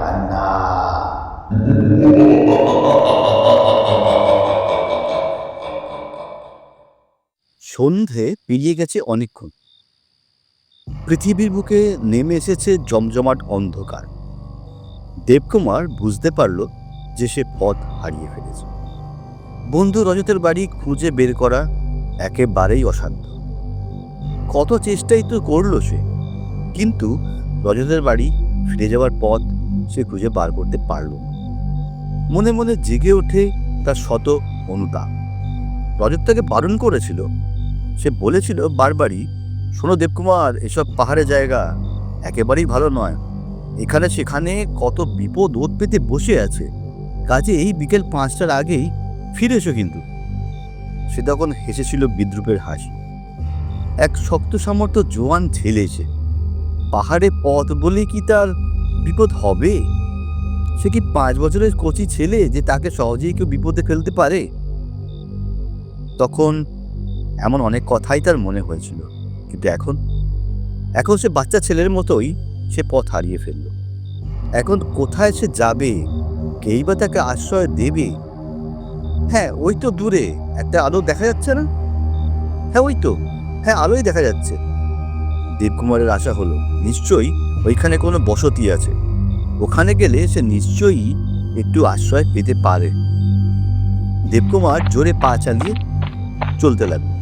কান্না সন্ধে পেরিয়ে গেছে অনেকক্ষণ। পৃথিবীর বুকে নেমে এসেছে জমজমাট অন্ধকার। দেবকুমার বুঝতে পারল যে সে পথ হারিয়ে ফেলেছে। বন্ধু রজতের বাড়ি খুঁজে বের করা একেবারেই অসাধ্য। কত চেষ্টাই তো করল সে, কিন্তু রজতের বাড়ি ফিরে যাওয়ার পথ সে খুঁজে বার করতে পারল মনে মনে জেগে ওঠে তার শত অনুতাপ। রজত তাকে বারণ করেছিল। সে বলেছিল বারবারই, শোনো দেবকুমার, এসব পাহাড়ে জায়গা একেবারেই ভালো নয়। এখানে সেখানে কত বিপদ ওত পেতে বসে আছে। কাজে এই বিকেল পাঁচটার আগেই ফিরে এসো কিন্তু। সে তখন হেসেছিল বিদ্রুপের হাসি। এক শক্ত সামর্থ্য জোয়ান ছেলে সে পাহাড়ে পথ বলে কি তার বিপদ হবে? সে কি পাঁচ বছরের কচি ছেলে যে তাকে সহজেই কেউ বিপদে ফেলতে পারে? তখন এমন অনেক কথাই তার মনে হয়েছিল, কিন্তু এখন এখন সে বাচ্চা ছেলের মতোই সে পথ হারিয়ে ফেলল। এখন কোথায় সে যাবে? কেই বা তাকে আশ্রয় দেবে? হ্যাঁ ওই তো দূরে, একটা আলো দেখা যাচ্ছে না? হ্যাঁ ওই তো হ্যাঁ আলোই দেখা যাচ্ছে। দেবকুমারের আশা হলো, নিশ্চয়ই ওইখানে কোনো বসতি আছে। ওখানে গেলে সে নিশ্চয়ই একটু আশ্রয় পেতে পারে। দেবকুমার জোরে পা চালিয়ে চলতে লাগল।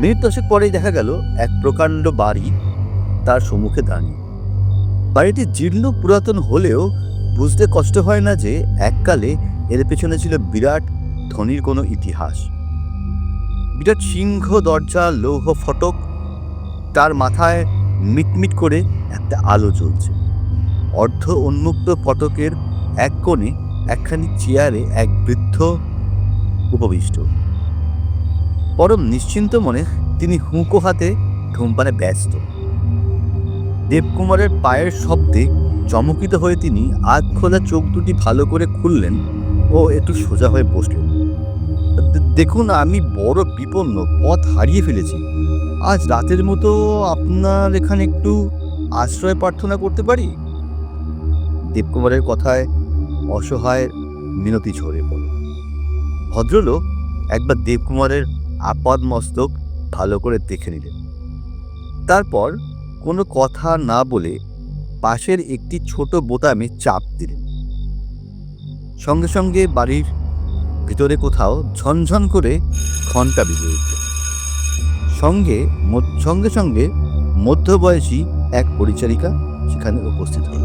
মিনিট দশেক পরেই দেখা গেল, এক প্রকাণ্ড বাড়ি তার সম্মুখে দাঁড়িয়ে। বাড়িটি জীর্ণ পুরাতন হলেও বুঝতে কষ্ট হয় না যে এককালে এর পেছনে ছিল বিরাট ধনির কোনো ইতিহাস। বিরাট সিংহ, দরজা, লৌহ ফটক, তার মাথায় মিটমিট করে একটা আলো জ্বলছে। অর্ধ উন্মুক্ত ফটকের এক কোণে একখানি চেয়ারে এক বৃদ্ধ উপবিষ্ট। পরম নিশ্চিন্ত মনে তিনি হুঁকো হাতে ধূমপানে ব্যস্ত। দেবকুমারের পায়ের শব্দে চমকিত হয়ে তিনি আগ খোলা চোখ দুটি ভালো করে খুললেন ও একটু সোজা হয়ে বসলেন। দেখুন আমি বড় বিপন্ন, পথ হারিয়ে ফেলেছি। আজ রাতের মতো আপনার এখানে একটু আশ্রয় প্রার্থনা করতে পারি? দেবকুমারের কথায় অসহায় মিনতি ঝরে পড়ে ভদ্রলোক একবার দেবকুমারের আপাদ মস্তক ভালো করে দেখে নিলেন। তারপর কোনো কথা না বলে পাশের একটি ছোট বোতামে চাপ দিলেন। সঙ্গে সঙ্গে বাড়ির ভিতরে কোথাও ঝনঝন করে ঘণ্টা বেজে উঠল। সঙ্গে সঙ্গে সঙ্গে মধ্যবয়সী এক পরিচারিকা সেখানে উপস্থিত হল।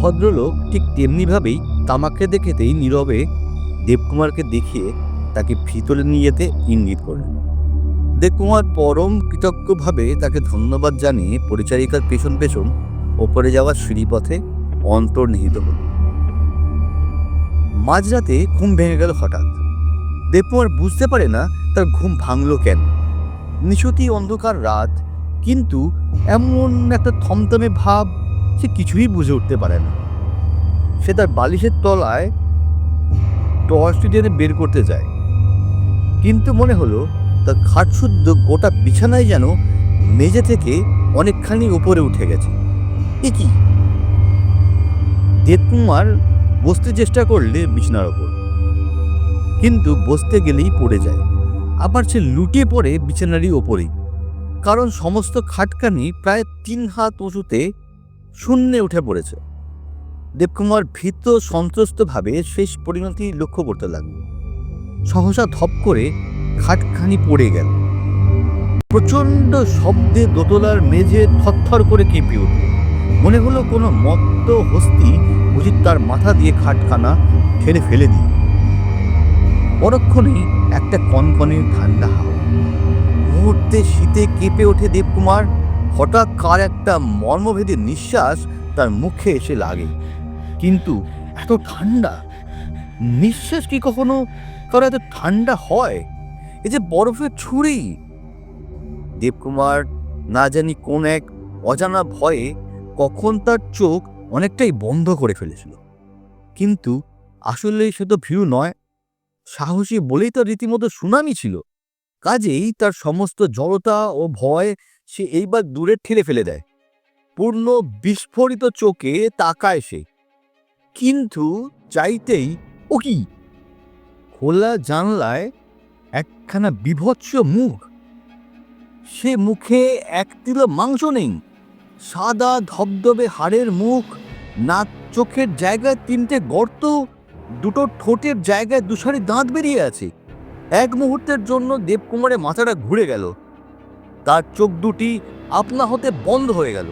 ভদ্রলোক ঠিক তেমনিভাবেই তামাক দেখেতেই নীরবে দেবকুমারকে দেখিয়ে তাকে ভিতরে নিয়ে যেতে ইঙ্গিত করলেন। দেবকুমার পরম কৃতজ্ঞভাবে তাকে ধন্যবাদ জানিয়ে পরিচারিকার পেছন পেছন ওপরে যাওয়ার সিঁড়িপথে অন্তর্নিহিত হল। মাঝরাতে ঘুম ভেঙে গেল হঠাৎ। দেবকুমার বুঝতে পারে না তার ঘুম ভাঙল কেন। নিশতি অন্ধকার রাত, কিন্তু এমন একটা থমথমে ভাব সে কিছুই বুঝে উঠতে পারে না। সে তার বালিশের তলায় টর্চটি টেনে বের করতে যায়। কিন্তু মনে হলো তার খাটশুদ্ধ গোটা বিছানায় যেন মেঝে থেকে অনেকখানি উপরে উঠে গেছে। এ কি? দেবকুমার বসতে চেষ্টা করলে বিছানার ওপর। কিন্তু বসতে গেলেই পড়ে যায়। আবার সে লুটিয়ে পড়ে বিছানারই ওপরেই। কারণ সমস্ত খাটকানি প্রায় তিন হাত উঁচুতে শূন্যে উঠে পড়েছে। দেবকুমার ভীত সন্ত্রস্তভাবে শেষ পরিণতি লক্ষ্য করতে লাগল। সহসা ধপ করে খাটখানি পড়ে গেল। প্রচণ্ড শব্দে দোতলার মেঝে থরথর করে কেঁপে উঠল। মনে হলো কোনো মত্ত হস্তি বুঝি তার মাথা দিয়ে খাটখানা ঠেলে ফেলে দিয়ে পরক্ষণেই একটা কনকনে ঠান্ডা হাওয়া। মুহূর্তে শীতে কেঁপে ওঠে দেবকুমার। হঠাৎ কার একটা মর্মভেদী নিঃশ্বাস তার মুখে এসে লাগে। কিন্তু এত ঠান্ডা? নিঃশ্বাস কি কখনো কারও এত ঠান্ডা হয়? এই যে বরফের ছুরি। দেবকুমার না জানি কোন এক অজানা ভয়ে কখন তার চোখ অনেকটাই বন্ধ করে ফেলেছিল। কিন্তু আসলে সে তো ভীরু নয়। সাহসী বলেই তার রীতিমতো সুনামি ছিল। কাজেই তার সমস্ত জড়তা ও ভয় সে এইবার দূরে ঠেলে ফেলে দেয়। পূর্ণ বিস্ফোরিত চোখে তাকায় সে। কিন্তু চাইতেই ও কি? খোলা জানলায় একখানা বিভৎস মুখ। সে মুখে এক তিল মাংস নেই। সাদা ধবধবে হাড়ের মুখ, নাক চোখের জায়গায় তিনটে গর্ত দুটো ঠোঁটের জায়গায় দুসারি দাঁত বেরিয়ে আছে। এক মুহূর্তের জন্য দেবকুমারের মাথাটা ঘুরে গেল। তার চোখ দুটি আপনা হতে বন্ধ হয়ে গেল।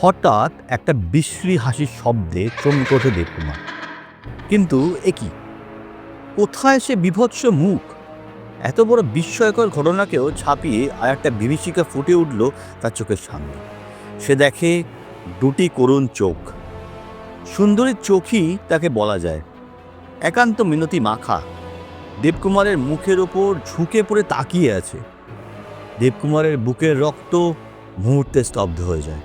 হঠাৎ একটা বিশ্রী হাসির শব্দে চমকে ওঠে দেবকুমার। কিন্তু একই কোথায় সে বিভৎস মুখ? এত বড় বিস্ময়কর ঘটনাকেও ছাপিয়ে আর একটা বিভীষিকা ফুটে উঠল তার চোখের সামনে। সে দেখে দুটি করুণ চোখ। সুন্দরীর চোখই তাকে বলা যায়। একান্ত মিনতি মাখা। দেবকুমারের মুখের ওপর ঝুঁকে পড়ে তাকিয়ে আছে। দেবকুমারের বুকের রক্ত মুহূর্তে স্তব্ধ হয়ে যায়।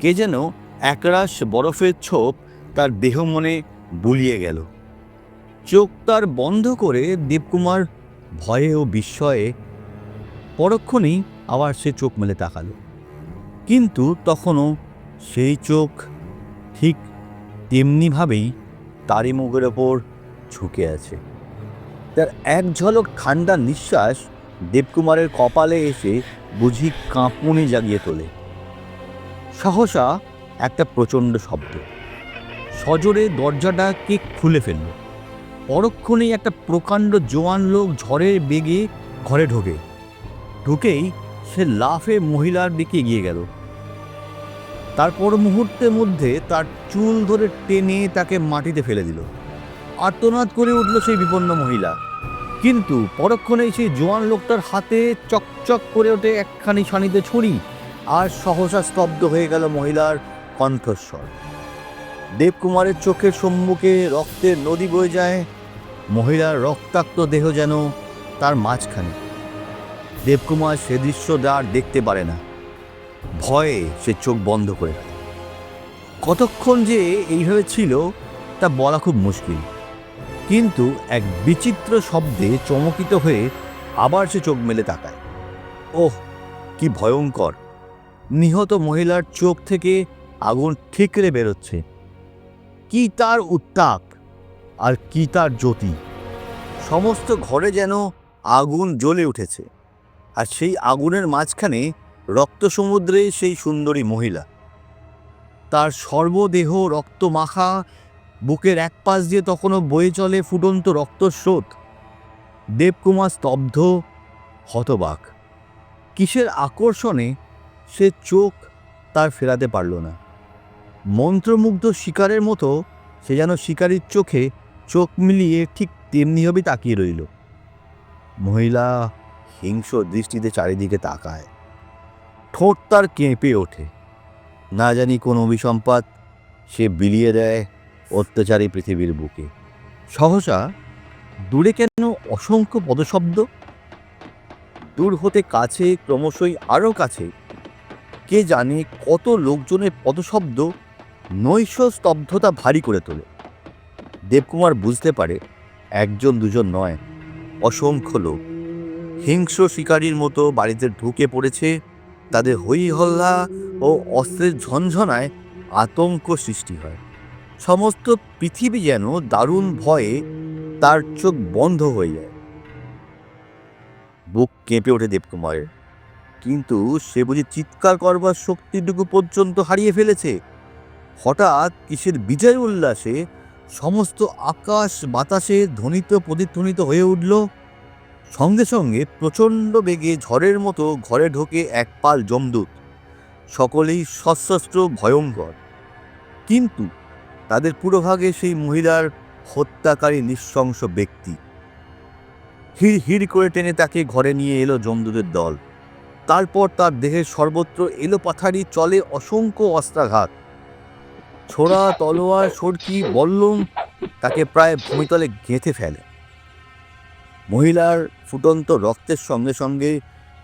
কে যেন একরাশ বরফের ছোপ তার দেহ মনে বুলিয়ে গেল। চোখ তার বন্ধ করে দেবকুমার ভয়ে ও বিস্ময়ে পরক্ষণেই আবার সে চোখ মেলে তাকালো। কিন্তু তখনও সেই চোখ ঠিক তেমনিভাবেই তারই মুখের ওপর ঝুঁকে আছে। তার এক ঝলক ঠান্ডা নিঃশ্বাস দেবকুমারের কপালে এসে বুঝি কাঁপুনি জাগিয়ে তোলে। সহসা একটা প্রচণ্ড শব্দ। সজোরে দরজাটা কে খুলে ফেলল? পরক্ষণেই একটা প্রকাণ্ড জোয়ান লোক ঝড়ের বেগে ঘরে ঢোকে। ঢুকেই সে লাফে মহিলার দিকে এগিয়ে গেল। তারপর মুহূর্তের মধ্যে তার চুল ধরে টেনে তাকে মাটিতে ফেলে দিল। আর্তনাদ করে উঠল সেই বিপন্ন মহিলা। কিন্তু পরক্ষণেই সেই জোয়ান লোকটার হাতে চকচক করে ওঠে একখানি শানিতে ছুরি আর সহসা স্তব্ধ হয়ে গেল মহিলার কণ্ঠস্বর। দেবকুমারের চোখের সম্মুখে রক্তের নদী বয়ে যায়, মহিলার রক্তাক্ত দেহ যেন তার মাঝখানে। দেবকুমার সে দৃশ্য আর দেখতে পারে না। ভয়ে সে চোখ বন্ধ করে। কতক্ষণ যে এইভাবে ছিল, তা বলা খুব মুশকিল। কিন্তু এক বিচিত্র শব্দে চমকিত হয়ে আবার সে চোখ মেলে তাকায়। ওহ, কি ভয়ঙ্কর! নিহত মহিলার চোখ থেকে আগুন ঠিকরে বেরোচ্ছে। কি তার উত্তাপ আর কি তার জ্যোতি! সমস্ত ঘরে যেন আগুন জ্বলে উঠেছে। আর সেই আগুনের মাঝখানে রক্ত সমুদ্রে সেই সুন্দরী মহিলা। তার সর্বদেহ রক্ত মাখা বুকের এক পাশ দিয়ে তখনও বয়ে চলে ফুটন্ত রক্তস্রোত। দেবকুমার স্তব্ধ, হতবাক। কিসের আকর্ষণে সে চোখ তার ফেরাতে পারল না। মন্ত্রমুগ্ধ শিকারের মতো সে যেন শিকারীর চোখে চোখ মিলিয়ে ঠিক তেমনিভাবে তাকিয়ে রইল। মহিলা হিংস্র দৃষ্টিতে চারিদিকে তাকায়। ঠোঁট তার কেঁপে ওঠে। না জানি কোন অভিসম্পাত সে বিলিয়ে দেয় অত্যাচারী পৃথিবীর বুকে। সহসা, দূরে কেন অসংখ্য পদশব্দ? দূর হতে কাছে, ক্রমশই আরও কাছে। কে জানে কত লোকজনের পদশব্দ নৈশ স্তব্ধতা ভারী করে তোলে। দেবকুমার বুঝতে পারে, একজন দুজন নয়, অসংখ্য লোক। হিংস্র শিকারীর মতো বাড়িতে ঢুকে পড়েছে তাদের হই হল্লা ও অস্ত্রের ঝনঝনায় আতঙ্ক সৃষ্টি হয়। সমস্ত পৃথিবী যেন দারুণ ভয়ে তার চোখ বন্ধ হয়ে যায়। বুক কেঁপে ওঠে দেবকুমারের কিন্তু সে বুঝি চিৎকার করবার শক্তিটুকু পর্যন্ত হারিয়ে ফেলেছে। হঠাৎ কিসের বিজয় উল্লাসে সমস্ত আকাশ বাতাসে ধ্বনিত প্রতিধ্বনিত হয়ে উঠল। সঙ্গে সঙ্গে প্রচণ্ড বেগে ঝড়ের মতো ঘরে ঢোকে এক পাল জমদূত সকলেই সশস্ত্র ভয়ঙ্কর। কিন্তু তাদের পুরোভাগে সেই মহিলার হত্যাকারী নৃশংস ব্যক্তি। হিড় হিড় করে টেনে তাকে ঘরে নিয়ে এলো জমদূতের দল। তারপর তার দেহের সর্বত্র এলো পাথারি চলে অসংখ্য অস্ত্রাঘাত। ছোড়া, তলোয়ার, সরকি, বল্লম তাকে প্রায় ভূমিতলে গেঁথে ফেলে। মহিলার ফুটন্ত রক্তের সঙ্গে সঙ্গে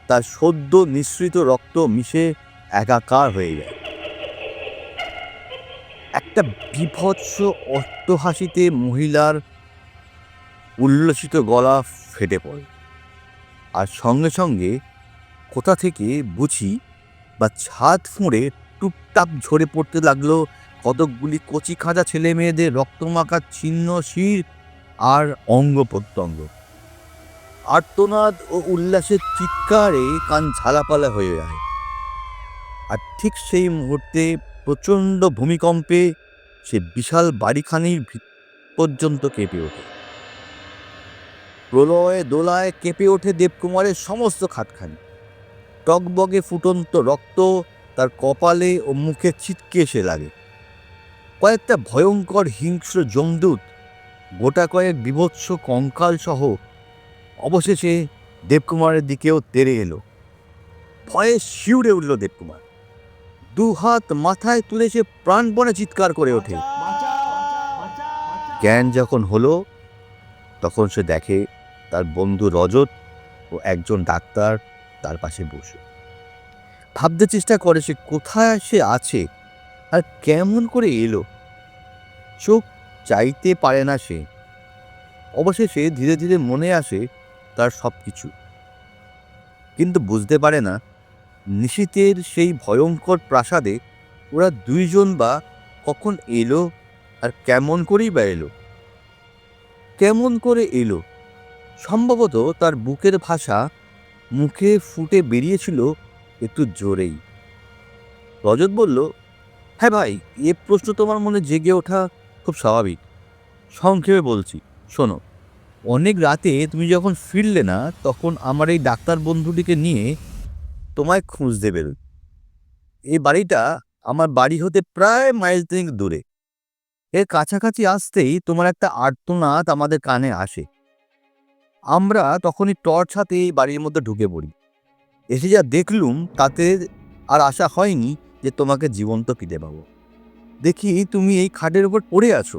তার সদ্য নিঃসৃত রক্ত মিশে একাকার হয়ে যায়। একটা বিভৎস অট্টহাসিতে মহিলার উল্লসিত গলা ফেটে পড়ে। আর সঙ্গে সঙ্গে কোথা থেকে বুঝি বা ছাদ ফুঁড়ে টুপটাপ ঝরে পড়তে লাগল কতকগুলি কচি খাঁজা ছেলে মেয়েদের রক্তমাখা ছিন্ন শির আর অঙ্গ প্রত্যঙ্গ আর্তনাদ ও উল্লাসের চিৎকারে কান ঝালাপালা হয়ে যায় আর ঠিক সেই মুহূর্তে প্রচণ্ড ভূমিকম্পে সে বিশাল বাড়িখানির পর্যন্ত কেঁপে ওঠে। প্রলয়ে দোলায় কেঁপে ওঠে দেবকুমারের সমস্ত খাটখানি। টকবগে ফুটন্ত রক্ত তার কপালে ও মুখে ছিটকে এসে লাগে। কয়েকটা ভয়ঙ্কর হিংস্র জমদূত, গোটা কয়েক বিভৎস কঙ্কাল সহ অবশেষে দেবকুমারের দিকেও তেরে এলো। ভয়ে শিউরে উঠল দেবকুমার। দু হাত মাথায় তুলে সে প্রাণপণে চিৎকার করে ওঠে। জ্ঞান যখন হলো, তখন সে দেখে তার বন্ধু রজত ও একজন ডাক্তার তার পাশে বসে। ভাবতে চেষ্টা করে সে কোথায় সে আছে আর কেমন করে এলো। চোখ চাইতে পারে না সে। অবশেষে ধীরে ধীরে মনে আসে তার সব কিছু কিন্তু বুঝতে পারে না নিশীতের সেই ভয়ঙ্কর প্রাসাদে ওরা দুইজন বা কখন এলো আর কেমন করেই বা এলো। কেমন করে এলো? সম্ভবত তার বুকের ভাষা মুখে ফুটে বেরিয়েছিল একটু জোরেই। রজত বলল হ্যাঁ ভাই, এ প্রশ্ন তোমার মনে জেগে ওঠা খুব স্বাভাবিক। সংক্ষেপে বলছি, শোনো। অনেক রাতে তুমি যখন ফিরলে না, তখন আমার এই ডাক্তার বন্ধুটিকে নিয়ে তোমায় খুঁজতে বেরোই। এই বাড়িটা আমার বাড়ি হতে প্রায় মাইল তিনেক দূরে। এর কাছাকাছি আসতেই তোমার একটা আর্তনাদ আমাদের কানে আসে। আমরা তখনই টর্চ হাতে এই বাড়ির মধ্যে ঢুকে পড়ি। এসে যা দেখলুম, তাতে আর আশা হয়নি যে তোমাকে জীবন্ত ফিরে পাবো। দেখি তুমি এই খাটের উপর পড়ে আছো।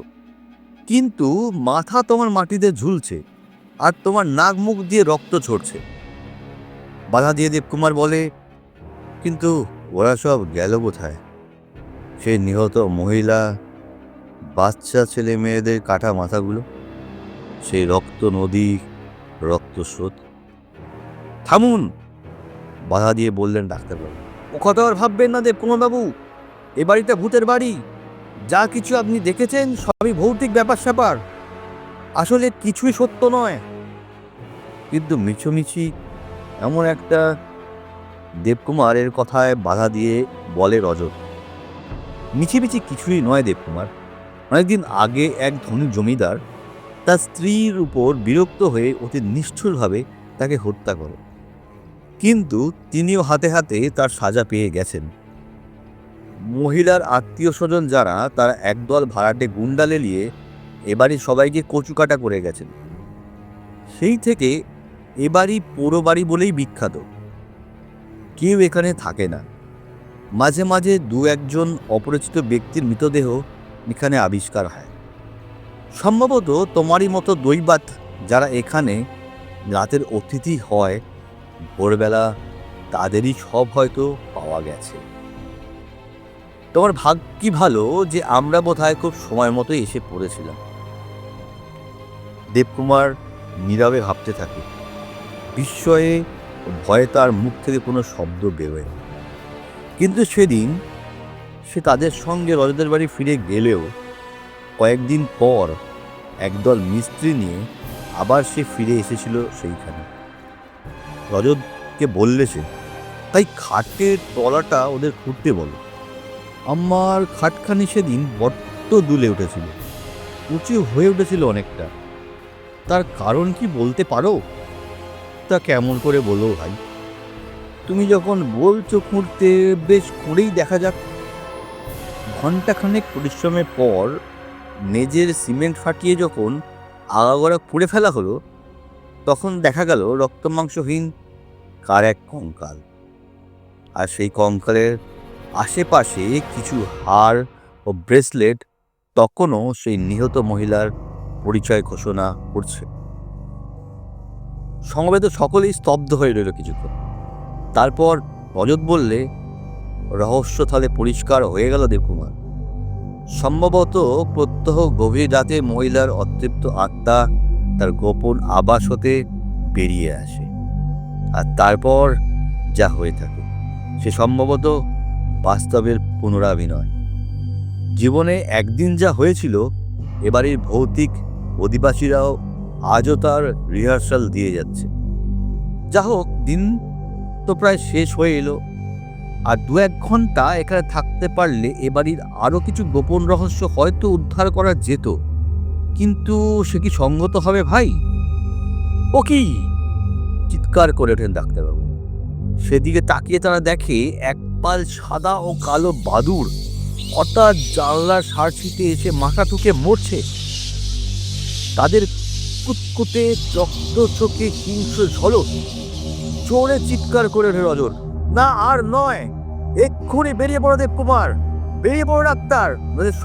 কিন্তু মাথা তোমার মাটিতে ঝুলছে আর তোমার নাক মুখ দিয়ে রক্ত ছড়ছে বাধা দিয়ে দেবকুমার বলে, কিন্তু ওরা সব গেল কোথায়? সেই নিহত মহিলা, বাচ্চা ছেলে মেয়েদের কাটা মাথাগুলো, সেই রক্ত নদী, রক্ত স্রোত? থামুন! বাধা দিয়ে বললেন ডাক্তারবাবু। ও কথা আর ভাববেন না দেবকুমার বাবু এ বাড়িটা ভূতের বাড়ি। যা কিছু আপনি দেখেছেন সবই ভৌতিক ব্যাপার স্যাপার আসলে কিছুই সত্য নয়। কিন্তু মিছুমিছি এমন একটা দেবকুমারের কথায় বাধা দিয়ে বলে রজত, মিছিমিছি কিছুই নয় দেবকুমার। অনেকদিন আগে এক ধনী জমিদার তার স্ত্রীর উপর বিরক্ত হয়ে অতি নিষ্ঠুরভাবে তাকে হত্যা করে। কিন্তু তিনিও হাতে হাতে তার সাজা পেয়ে গেছেন। মহিলার আত্মীয় স্বজন যারা, তারা একদল ভাড়াটে গুন্ডা লেলিয়ে এবারই সবাইকে কচুকাটা করে গেছেন। সেই থেকে এবারই পোড়ো বাড়ি বলেই বিখ্যাত। কেউ এখানে থাকে না। মাঝে মাঝে দু একজন অপরিচিত ব্যক্তির মৃতদেহ এখানে আবিষ্কার হয়। সম্ভবত তোমারই মতো দৈবাত যারা এখানে রাতের অতিথি হয়, ভোরবেলা তাদেরই সব হয়তো পাওয়া গেছে। তোমার ভাগ্যি ভালো যে আমরা বোধহয় খুব সময় মতো এসে পড়েছিলাম? দেবকুমার নীরবে ভাবতে থাকে। বিস্ময়ে ভয়ে তার মুখ থেকে কোনো শব্দ বেরোয় না। কিন্তু সেদিন সে তাদের সঙ্গে রজতের বাড়ি ফিরে গেলেও কয়েকদিন পর একদল মিস্ত্রি নিয়ে আবার সে ফিরে এসেছিল সেইখানে। রজতকে বললে সে, তাই খাটের তলাটা ওদের খুঁড়তে বলো। আমার খাটখানি সেদিন বড্ড দুলে উঠেছিল। উঁচু হয়ে উঠেছিল অনেকটা। তার কারণ কি বলতে পারো? তা কেমন করে বলো ভাই? তুমি যখন বলছো খুঁড়তে বেশ করেই দেখা যাক। ঘন্টাখানেক পরিশ্রমের পর মেজের সিমেন্ট ফাটিয়ে যখন আগাগোড়া পুড়ে ফেলা হলো, তখন দেখা গেল রক্তমাংসহীন কার এক কঙ্কাল। আর সেই কঙ্কালের আশেপাশে কিছু হার ও ব্রেসলেট তখনও সেই নিহত মহিলার পরিচয় ঘোষণা করছে। সমবেত সকলেই স্তব্ধ হয়ে রইল কিছুক্ষণ। তারপর রজত বললে, রহস্য তাহলে পরিষ্কার হয়ে গেল দেবকুমার। সম্ভবত প্রত্যহ গভীর রাতে মহিলার অতৃপ্ত আত্মা তার গোপন আবাস হতে বেরিয়ে আসে। আর তারপর যা হয়ে থাকে, সে সম্ভবত বাস্তবের পুনরাভিনয়। জীবনে একদিন যা হয়েছিল, এবারের ভৌতিক অধিবাসীরাও আজও তার রিহার্সাল দিয়ে যাচ্ছে। যা হোক, দিন তো প্রায় শেষ হয়ে এলো। আর দু এক ঘণ্টা এখানে থাকতে পারলে এবাড়ির আরও কিছু গোপন রহস্য হয়তো উদ্ধার করা যেত। কিন্তু সে কি সঙ্গত হবে ভাই? ও কি? চিৎকার করে ওঠেন ডাক্তারবাবু। সেদিকে তাকিয়ে তারা দেখে এক পাল সাদা ও কালো বাদুর হঠাৎ জানলার সারছিতে এসে মাথা ঠুকে মরছে। তাদের কুতকুতে রক্ত চোখে হিংস্র ঝলক। জোরে চিৎকার করে ওঠে রজর না, আর নয়। এক্ষুনি বেরিয়ে পড়ো দেবকুমার। বেরিয়ে পড়ো ডাক্তার।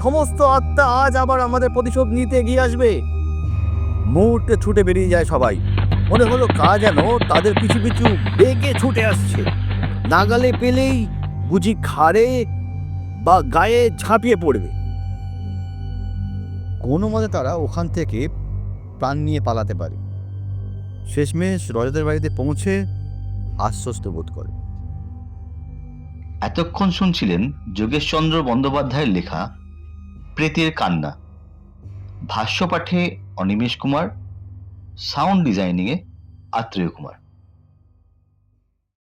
সমস্ত আত্মা আজ আবার আমাদের প্রতিশোধ নিতে এগিয়ে আসবে। মুহূর্তে ছুটে বেরিয়ে যায় সবাই। মনে হলো কা যেন তাদের পিছু পিছু বেগে ছুটে আসছে। নাগালে পেলেই বুঝি ঘাড়ে বা গায়ে ঝাঁপিয়ে পড়বে। কোনো মতে তারা ওখান থেকে প্রাণ নিয়ে পালাতে পারে। শেষমেশ রজাদের বাড়িতে পৌঁছে আশ্বস্ত বোধ করে। এতক্ষণ শুনছিলেন যোগেশচন্দ্র বন্দ্যোপাধ্যায়ের লেখা প্রেতের কান্না। ভাষ্য পাঠে অনিমেষ কুমার সাউন্ড ডিজাইনিংয়ে আত্রেয় কুমার।